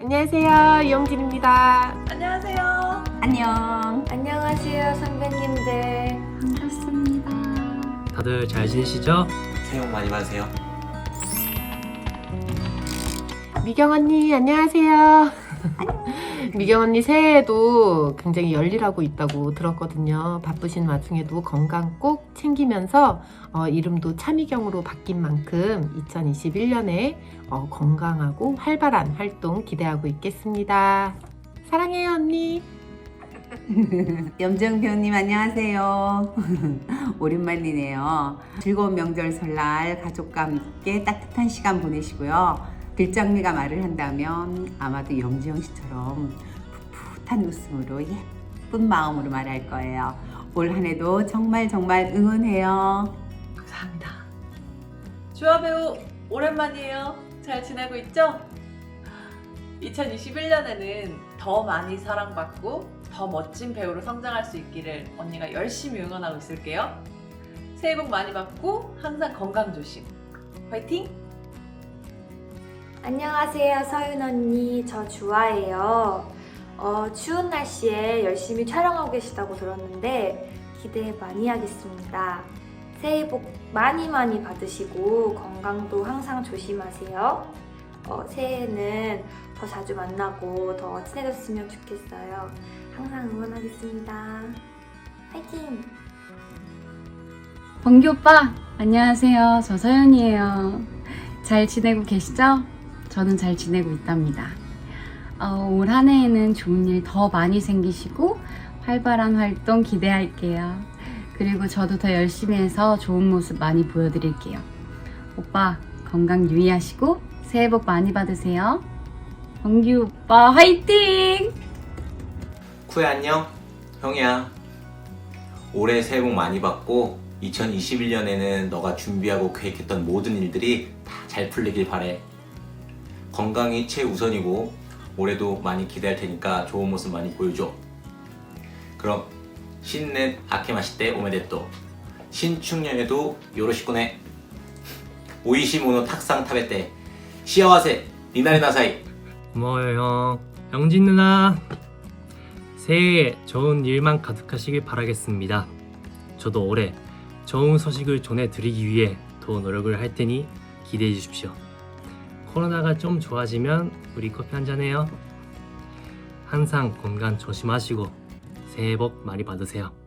안녕하세요. 이영진입니다. 안녕하세요. 안녕. 안녕하세요, 선배님들. 반갑습니다. 다들 잘 지내시죠? 새해 복 많이 받으세요. 미경 언니, 안녕하세요. 미경 언니 새해에도 굉장히 열일하고 있다고 들었거든요. 바쁘신 와중에도 건강 꼭 챙기면서 어, 이름도 차미경으로 바뀐 만큼 2021년에 어, 건강하고 활발한 활동 기대하고 있겠습니다. 사랑해요, 언니. 염정 배우님 안녕하세요. 오랜만이네요. 즐거운 명절 설날 가족과 함께 따뜻한 시간 보내시고요. 들장미가 말을 한다면 아마도 염지영 씨처럼 풋풋한 웃음으로 예쁜 마음으로 말할 거예요. 올 한 해도 정말 정말 응원해요. 감사합니다. 주아 배우 오랜만이에요. 잘 지내고 있죠? 2021년에는 더 많이 사랑받고 더 멋진 배우로 성장할 수 있기를 언니가 열심히 응원하고 있을게요. 새해 복 많이 받고 항상 건강 조심. 화이팅! 안녕하세요, 서윤 언니. 저 주아예요. 어, 추운 날씨에 열심히 촬영하고 계시다고 들었는데 기대 많이 하겠습니다. 새해 복 많이 많이 받으시고 건강도 항상 조심하세요. 어, 새해에는 더 자주 만나고 더 친해졌으면 좋겠어요. 항상 응원하겠습니다. 화이팅! 범규 오빠, 안녕하세요. 저 서연이에요. 잘 지내고 계시죠? 저는 잘 지내고 있답니다. 어, 올 한 해에는 좋은 일 더 많이 생기시고 활발한 활동 기대할게요. 그리고 저도 더 열심히 해서 좋은 모습 많이 보여드릴게요. 오빠, 건강 유의하시고 새해 복 많이 받으세요. 범규 오빠, 화이팅! 쿠야 안녕. 형이야. 올해 새해 복 많이 받고 2021년에는 너가 준비하고 계획했던 모든 일들이 다 잘 풀리길 바래. 건강이 최우선이고 올해도 많이 기대할 테니까 좋은 모습 많이 보여줘. 그럼 신년 아케마시테 오메데또 신축년에도 요로시코네 오이시모노 탁상 타베테 시아와세 니나리나사이 고마워요 형. 영진 누나. 새해에 좋은 일만 가득하시길 바라겠습니다. 저도 올해 좋은 소식을 전해드리기 위해 더 노력을 할 테니 기대해 주십시오. 코로나가 좀 좋아지면 우리 커피 한잔 해요. 항상 건강 조심하시고 새해 복 많이 받으세요.